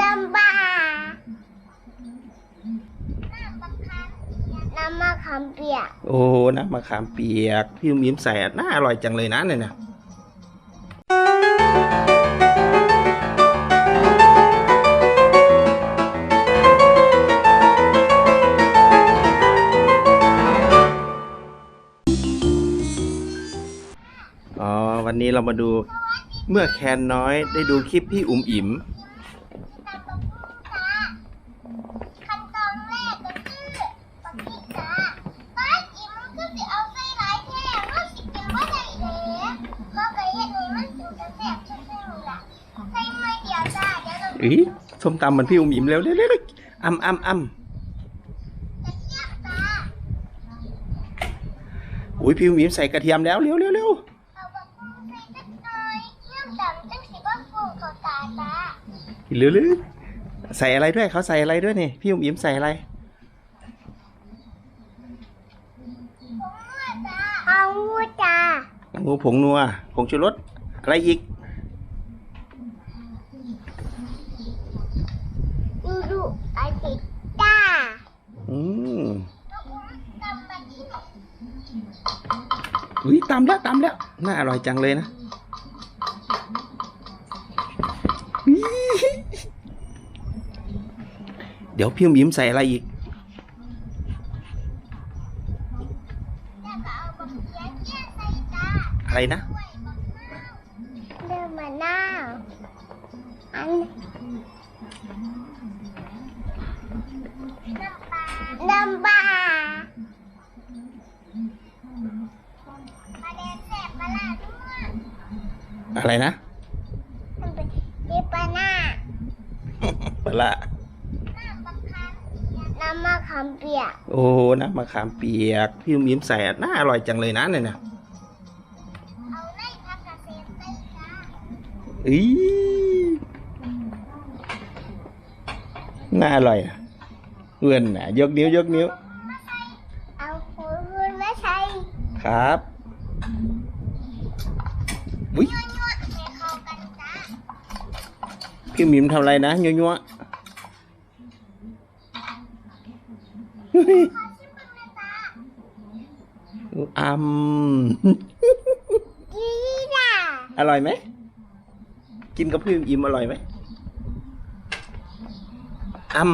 น้ำปลาน้ำมะขามเปียก โอ้น้ำมะขามเปียก พี่มิ้มใส่น่าอร่อยจังเลยนะเนี่ยนะอ๋อ วันนี้เรามาดูเมื่อแคนน้อยได้ดูคลิปพี่อุ๋มอิ๋ม ขั้นตอนแรกก็คือปักพริกจ้าป้าอิ่มมันก็สิเอาใส่หลายแท่ว่าสิกินว่าได้เด้ก็ไปเฮ็ดให้มันถึงจะแซ่บซื่อๆนี่ล่ะใส่ไม่เดียวจ้า เดี๋ยวเราอีส้มตำเหมือนพี่อุ๋มอิ๋มเร็วเร็วเร็วเร็วอ้ำอ้ำอ้ำจะเทียบจ้าอุ้ยพี่อุ๋มอิ๋มใส่กระเทียมแล้วเร็วเร็วเร็วเอาบักกุ้งใส่จักหน่อยเยี่ยมดำจังสิบ่ฟูเข้าตาจ้าหรือหรือใส่อะไรด้วยเขาใส่อะไรด้วยนี่พี่อุ๋มอิ๋มใส่อะไรเอางูจ้างูผงนัวผงชูรสอะไรอีก ดูดูไอติจ้า อืม ลูกอุ้มตำมาที่ไหน อุ้ยตำแล้วตำแล้ว น่าอร่อยจังเลยนะเดี๋ยวพี่อุ๋มอิ๋มใส่อะไรอีก อะไรนะเดินมะนาวอัน อะไรนะมันเป็นเดปลาหน้าปลาละน้ำมะขามน้ำมะขามเปียก โอ้น้ำมะขามเปียก พี่อุ๋มอิ๋มใส่อะน่าอร่อยจังเลยนะเนี่ยนะเอาในผักกระเทียมใส่จ้าอีน่าอร่อยอะเพื่อนนะยกนิ้วยกนิ้วมาใส่เอาหูหุ่นมาใส่ครับอุ้ยยั่ว พี่หมิมทำอะไรนะยัวยัวขอชิมบ้างนะจ้าอัมดีจ้าอร่อยไหม กินกับพี่อิมอร่อยไหมอัม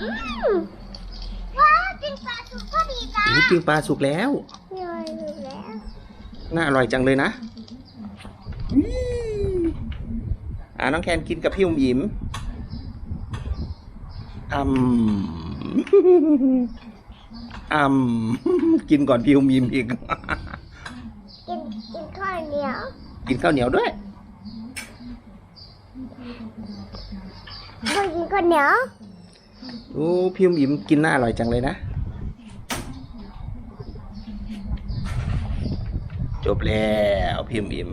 อืม ปิ้งปลาสุกแล้วย่อยอยู่แล้วน่าอร่อยจังเลยนะอื้ออ่าน้องแคนกินกับพี่อุ๋มอิ๋มอัมอัมกินก่อนพี่อุ๋มอิ๋มอีก กินกินข้าวเหนียวกินข้าวเหนียวด้วยเคยกินข้าวเหนียว โอ้พี่อุ๋มอิ๋มกินน่าอร่อยจังเลยนะ จบแล้วพิมพ์อิ๋ม